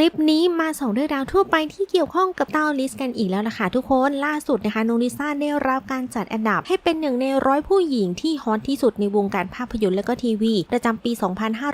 ลิปนี้มาส่งเรื่องราวทั่วไปที่เกี่ยวข้องกับเต้าลิสกันอีกแล้วล่ะค่ะทุกคนล่าสุดนะคะนงลิซ่าได้รับการจัดอันดับให้เป็นหนึ่งในร้อยผู้หญิงที่ฮอตที่สุดในวงการภาพยนตร์และก็ทีวี ประจำปี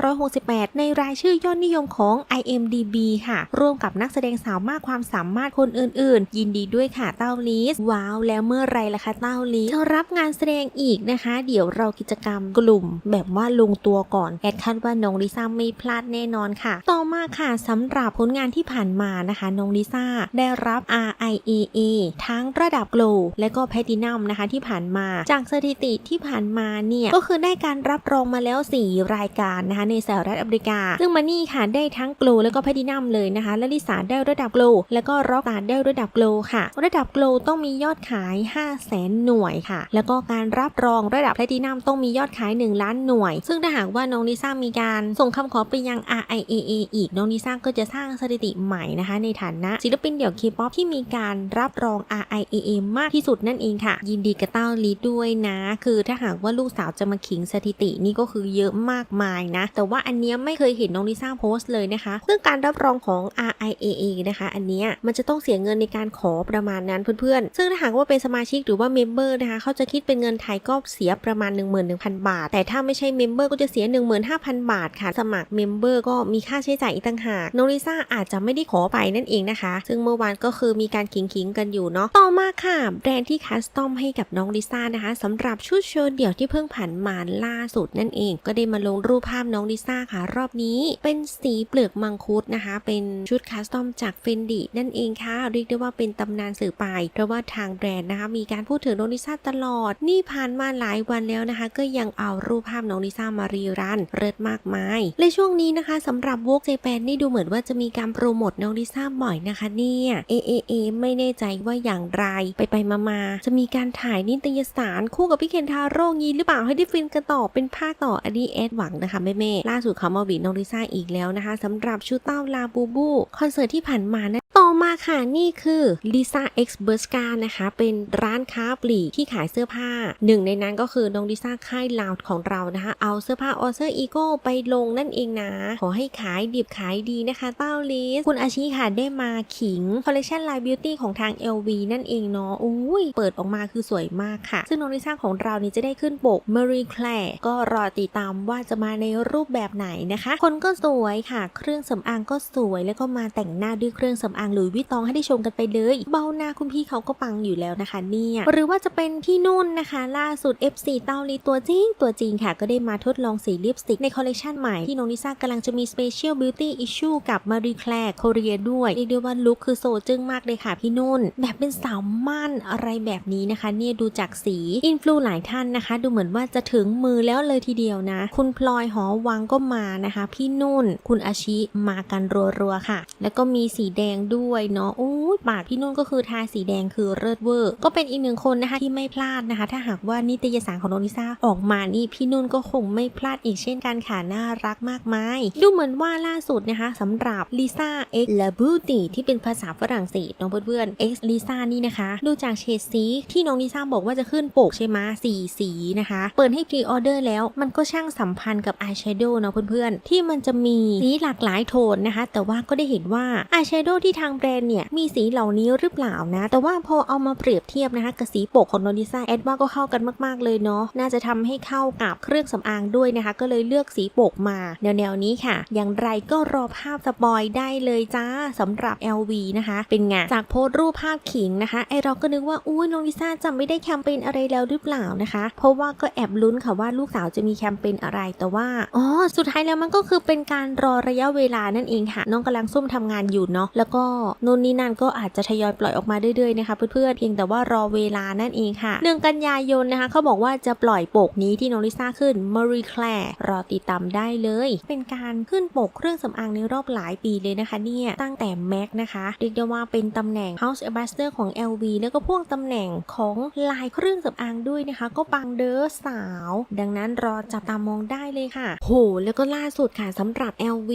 2568 ในรายชื่อยอดนิยมของ IMDB ค่ะ ร่วมกับนักแสดงสาวมากความสามารถคนอื่นๆ ยินดีด้วยค่ะเต้าลิสว้าวแล้วเมื่อไรล่ะคะเต้าลิสรับงานแสดงอีกนะคะ เดี๋ยวเรากิจกรรมกลุ่ม แบบว่าลงตัวก่อนแอดคาดว่าน้องลิซ่าไม่พลาดแน่นอนค่ะ ต่อมาค่ะสำหรับผลงานที่ผ่านมานะคะน้องลิซ่าได้รับ RIAA ทั้งระดับโกลและก็แพทินัมนะคะที่ผ่านมา จากสถิติที่ผ่านมาเนี่ยก็คือได้การรับรองมาแล้ว 4 รายการนะคะในสหรัฐอเมริกา ซึ่งมานี่ค่ะได้ทั้งโกลและก็แพทินัมเลยนะคะและลิซ่าได้ระดับโกลแล้วก็ร็อกสาได้ระดับโกลค่ะ ระดับโกลต้องมียอดขาย 5 0 0แสนหน่วยค่ะ แล้วก็การรับรองระดับแพทินัมต้องมียอดขาย 1 ล้านหน่วย ซึ่งถ้าหากว่าน้องลิซ่ามีการส่งคำขอไปยัง RIAA อีกน้องลิซ่าก็จะสร้างสถิติใหม่นะคะ ในฐานะศิลปินเดี่ยวเคป๊อปที่มีการรับรอง RIAA มากที่สุดนั่นเองค่ะ ยินดีกับเต้าลีดด้วยนะ คือถ้าหากว่าลูกสาวจะมาขิงสถิตินี่ก็คือเยอะมากมายนะ แต่ว่าอันเนี้ยไม่เคยเห็นน้องลิซ่าโพสต์เลยนะคะซึ่องการรับรองของ RIAA นะคะ อันเนี้ยมันจะต้องเสียเงินในการขอประมาณนั้นเพื่อนๆ ซึ่งถ้าหากว่าเป็นสมาชิกหรือว่าเมมเบอร์นะคะเขาจะคิดเป็นเงินไทยก็เสียประมาณ 11,000 บาท แต่ถ้าไม่ใช่เมมเบอร์ก็จะเสีย 15,000 บาทค่ะ สมัครเมมเบอร์ก็มีค่าใช้จ่ายอีกต่างหากน้องลิซ่าอาจจะไม่ได้ขอไปนั่นเองนะคะ ซึ่งเมื่อวานก็คือมีการขิงขิงๆกันอยู่เนาะต่อมาค่ะ แบรนด์ที่คัสตอมให้กับน้องลิซ่านะคะสำหรับชุดโชว์เดี่ยวที่เพิ่งผ่านมาล่าสุดนั่นเอง ก็ได้มาลงรูปภาพน้องลิซ่าค่ะ รอบนี้เป็นสีเปลือกมังคุดนะคะ เป็นชุดคัสตอมจากเฟนดินั่นเองค่ะเรียกได้ว่าเป็นตำนานสื่อไป เพราะว่าทางแบรนด์นะคะมีการพูดถึงน้องลิซ่าตลอด นี่ผ่านมาหลายวันแล้วนะคะ ก็ยังเอารูปภาพน้องลิซ่ามารีรันเลิศมากมายและช่วงนี้นะคะสำหรับวกเจแปนนี่ดูเหมือนว่าจะมีการโปรโมทน้องลิซ่าบ่อยนะคะเนี่ยเอเอเอไม่แน่ใจว่าอย่างไรไปไปมามาจะมีการถ่ายนิตยสารคู่กับพี่เคนทาโร่งี้หรือเปล่าให้ได้ฟินกันต่อเป็นภาคต่ออันนี้แอดหวังนะคะแม่เม่ล่าสุดเขามาบีน้องลิซ่าอีกแล้วนะคะสำหรับชูเต้าลาบูบูคอนเสิร์ตที่ผ่านมานะ มาค่ะนี่คือ Lisa X b e r s k a นะคะ เป็นร้านค้าปลีกที่ขายเสื้อผ้า หนึ่งในนั้นก็คือน้องลิซ่าค่ายลาวของเรานะคะ เอาเสื้อผ้าออเซอร์อีโก้ไปลงนั่นเองนะ ขอให้ขายดิบขายดีนะคะ เต้าลิส คุณอาชีค่ะได้มาขิงคอลเลคชัน Line Beauty ของทาง LV นั่นเองเนาะอุ้ยเปิดออกมาคือสวยมากค่ะ ซึ่งน้องลิซ่าของเรานี่จะได้ขึ้นปก Marie Claire ก็รอติดตามว่าจะมาในรูปแบบไหนนะคะ คนก็สวยค่ะ เครื่องสำอางก็สวยแล้วก็มาแต่งหน้าด้วยเครื่องสำอางหลุยวิตองให้ได้ชมกันไปเลย เบาหน้าคุณพี่เขาก็ปังอยู่แล้วนะคะเนี่ยหรือว่าจะเป็นพี่นุ่นนะคะ ล่าสุด F4 เตาลีตัวจริงตัวจริงค่ะ ก็ได้มาทดลองสีลิปสติกในคอลเลคชันใหม่ ที่น้องลิซ่ากำลังจะมี Special Beauty Issue กับ Marie Claire โคเรียด้วยเรียกได้ว่าลุคคือโซจึ้งมากเลยค่ะพี่นุ่น แบบเป็นสาวมั่นอะไรแบบนี้นะคะ เนี่ยดูจากสีอินฟลูหลายท่านนะคะ ดูเหมือนว่าจะถึงมือแล้วเลยทีเดียวนะ คุณพลอยหอวังก็มานะคะ พี่นุ่น คุณอาชิมากันรัวๆค่ะ แล้วก็มีสีแดงด้วยเนาะโอ้ปากพี่นุ่นก็คือทาสีแดงคือเลิศเวอร์ ก็เป็นอีกหนึ่งคนนะคะที่ไม่พลาดนะคะ ถ้าหากว่านิตยสารของน้องลิซ่าออกมานี่พี่นุ่นก็คงไม่พลาดอีกเช่นกันค่ะน่ารักมากมาย ดูเหมือนว่าล่าสุดนะคะสำหรับลิซ่า X La Beauty ที่เป็นภาษาฝรั่งเศสน้องเพื่อนๆ X ลิซ่านี่นะคะ ดูจากเฉดสีที่น้องลิซ่าบอกว่าจะขึ้นปกใช่ไหมสีสีนะคะ เปิดให้พรีออเดอร์แล้วมันก็ช่างสัมพันธ์กับอายแชโดว์เนาะเพื่อนๆที่มันจะมีสีหลากหลายโทนนะคะ แต่ว่าก็ได้เห็นว่าอายแชโดว์ที่ทางแบรนเนี่ยมีสีเหล่านี้หรือเปล่านะ แต่ว่าพอเอามาเปรียบเทียบนะคะกับสีปกของโน้องลิซ่าแอดว่าก็เข้ากันมากๆเลยเนาะน่าจะทำให้เข้ากับเครื่องสำอางด้วยนะคะ ก็เลยเลือกสีปกมาแนวๆนี้ค่ะ อย่างไรก็รอภาพสปอยได้เลยจ้าสำหรับ LV นะคะ เป็นไงจากโพสต์รูปภาพขิงนะคะไอเราก็นึกว่าอุ้ยโน้องลิซ่าจำไม่ได้แคมเปญอะไรแล้วหรือเปล่านะคะ เพราะว่าก็แอบลุ้นค่ะว่าลูกสาวจะมีแคมเปญอะไรแต่ว่าอ๋อสุดท้ายแล้วมันก็คือเป็นการรอระยะเวลานั่นเองค่ะ น้องกำลังซุ่มทำงานอยู่เนาะแล้วก็นู่นนี่นั่นก็อาจจะทยอยปล่อยออกมาเรื่อยๆนะคะเพื่อนๆเพียงแต่ว่ารอเวลานั่นเองค่ะหนึ่งกันยายนนะคะเขาบอกว่าจะปล่อยปกนี้ที่น้องลิซ่าขึ้น Marie Claire รอติดตามได้เลย เป็นการขึ้นปกเครื่องสำอางในรอบหลายปีเลยนะคะเนี่ยตั้งแต่ MAC นะคะเรียกได้ว่าเป็นตำแหน่ง House Ambassador ของ LV แล้วก็พวกตำแหน่งของลายเครื่องสำอางด้วยนะคะ ก็ปังเด้อสาว ดังนั้นรอจับตามองได้เลยค่ะโหแล้วก็ล่าสุดค่ะสำหรับ LV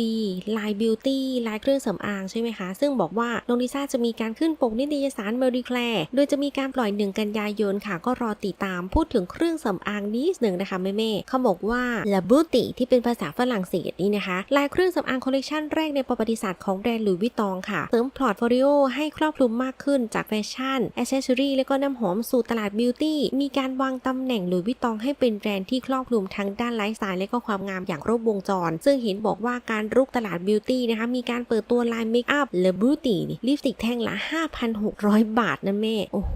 ลาย Beauty ลายเครื่องสำอางใช่ไหมคะ ซึ่งบอกว่าน้องลิซ่าจะมีการขึ้นปกนิตยสารเมรีแคลร์โดยจะมีการปล่อยหนึ่งกันยายนค่ะ ก็รอติดตามพูดถึงเครื่องสำอางนิดหนึ่งนะคะแม่ๆเขาบอกว่า La Beauty ที่เป็นภาษาฝรั่งเศสนี่นะคะลายเครื่องสำอางคอลเลกชันแรกในประวัติศาสตร์ของแบรนด์หลุยส์วิตตองค่ะเสริมพอร์ตโฟลิโอให้ครอบคลุมมากขึ้นจากแฟชั่นอ c เซสซอรี่และก็น้ำหอมสู่ตลาดบิวตี้มีการวางตำแหน่งหลุยส์วิตตองให้เป็นแบรนด์ที่ครอบคลุมทั้งด้านไลฟ์สไตล์และก็ความงามอย่างครบวงจร ซึ่งเห็นบอกว่าการรุกตลาดบิวตี้นะคะมีการเปิดตัวลายเมคอัพลิปสติกแท่งละ 5,600 บาทนะแม่ โอ้โห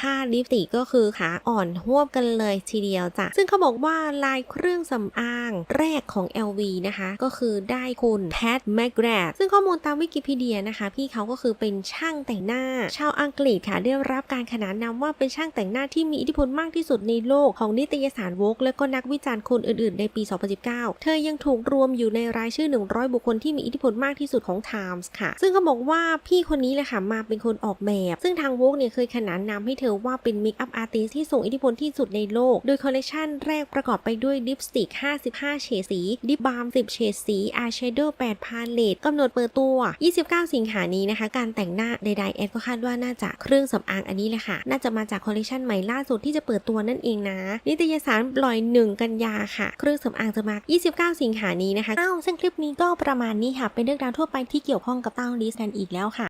ค่าลิปสติกก็คือขาอ่อนหวบกันเลยทีเดียวจ้ะ ซึ่งเขาบอกว่าลายเครื่องสำอางแรกของ LV นะคะ ก็คือได้คุณแพทแมกแกรดซึ่งข้อมูลตามวิกิพีเดียนะคะ พี่เขาก็คือเป็นช่างแต่งหน้า ชาวอังกฤษค่ะได้รับการขนานนามว่าเป็นช่างแต่งหน้าที่มีอิทธิพลมากที่สุดในโลกของนิตยสารวกและก็นักวิจารณ์คนอื่น ๆ ในปี 2019 เธอยังถูกรวมอยู่ในรายชื่อ 100 บุคคลที่มีอิทธิพลมากที่สุดของ Times ค่ะ ซึ่งเขาบอกบอกว่าพี่คนนี้แหละค่ะมาเป็นคนออกแบบ ซึ่งทางวกเนี่ยเคยขนานนามให้เธอว่าเป็นเมคอัพอาร์ติสที่ส่งอิทธิพลที่สุดในโลก โดยคอลเลคชันแรกประกอบไปด้วยลิปสติก 55 เฉดสีลิปบาล์ม 10 เฉดสี อายแชโดว์ 8 พาเลตกำหนดเปิดตัว 29 สิงหานี้นะคะ การแต่งหน้าใดๆ แอดก็คาดว่าน่าจะเครื่องสำอางอันนี้แหละค่ะ น่าจะมาจากคอลเลคชันใหม่ล่าสุดที่จะเปิดตัวนั่นเองนะ นิตยสารปล่อย 1 กันยาค่ะ เครื่องสำอางจะมา 29 สิงหานี้นะคะอ้าวซึ่งคลิปนี้ก็ประมาณนี้ค่ะ เป็นเรื่องราวทั่วไปที่เกี่ยวข้องกับเต้าลิสกันอีกแล้วค่ะ